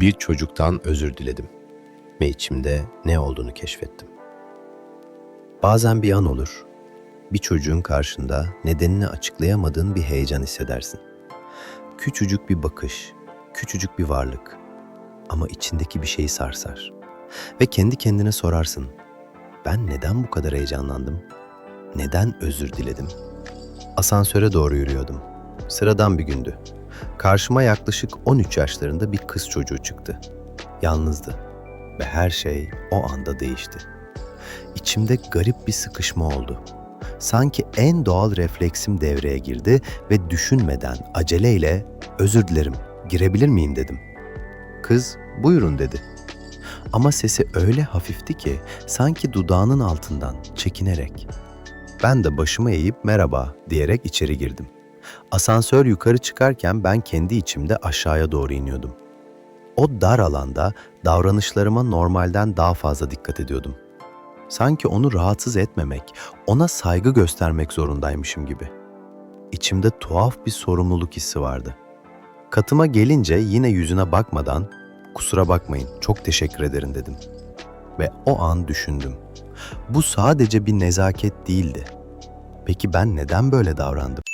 Bir çocuktan özür diledim ve içimde ne olduğunu keşfettim. Bazen bir an olur. Bir çocuğun karşında nedenini açıklayamadığın bir heyecan hissedersin. Küçücük bir bakış, küçücük bir varlık ama içindeki bir şeyi sarsar. Ve kendi kendine sorarsın. Ben neden bu kadar heyecanlandım? Neden özür diledim? Asansöre doğru yürüyordum. Sıradan bir gündü. Karşıma yaklaşık 13 yaşlarında bir kız çocuğu çıktı. Yalnızdı ve her şey o anda değişti. İçimde garip bir sıkışma oldu. Sanki en doğal refleksim devreye girdi ve düşünmeden aceleyle özür dilerim, girebilir miyim dedim. Kız buyurun dedi. Ama sesi öyle hafifti ki sanki dudağının altından çekinerek. Ben de başımı eğip merhaba diyerek içeri girdim. Asansör yukarı çıkarken ben kendi içimde aşağıya doğru iniyordum. O dar alanda davranışlarıma normalden daha fazla dikkat ediyordum. Sanki onu rahatsız etmemek, ona saygı göstermek zorundaymışım gibi. İçimde tuhaf bir sorumluluk hissi vardı. Katıma gelince yine yüzüne bakmadan "Kusura bakmayın, çok teşekkür ederim." dedim. Ve o an düşündüm. Bu sadece bir nezaket değildi. Peki ben neden böyle davrandım?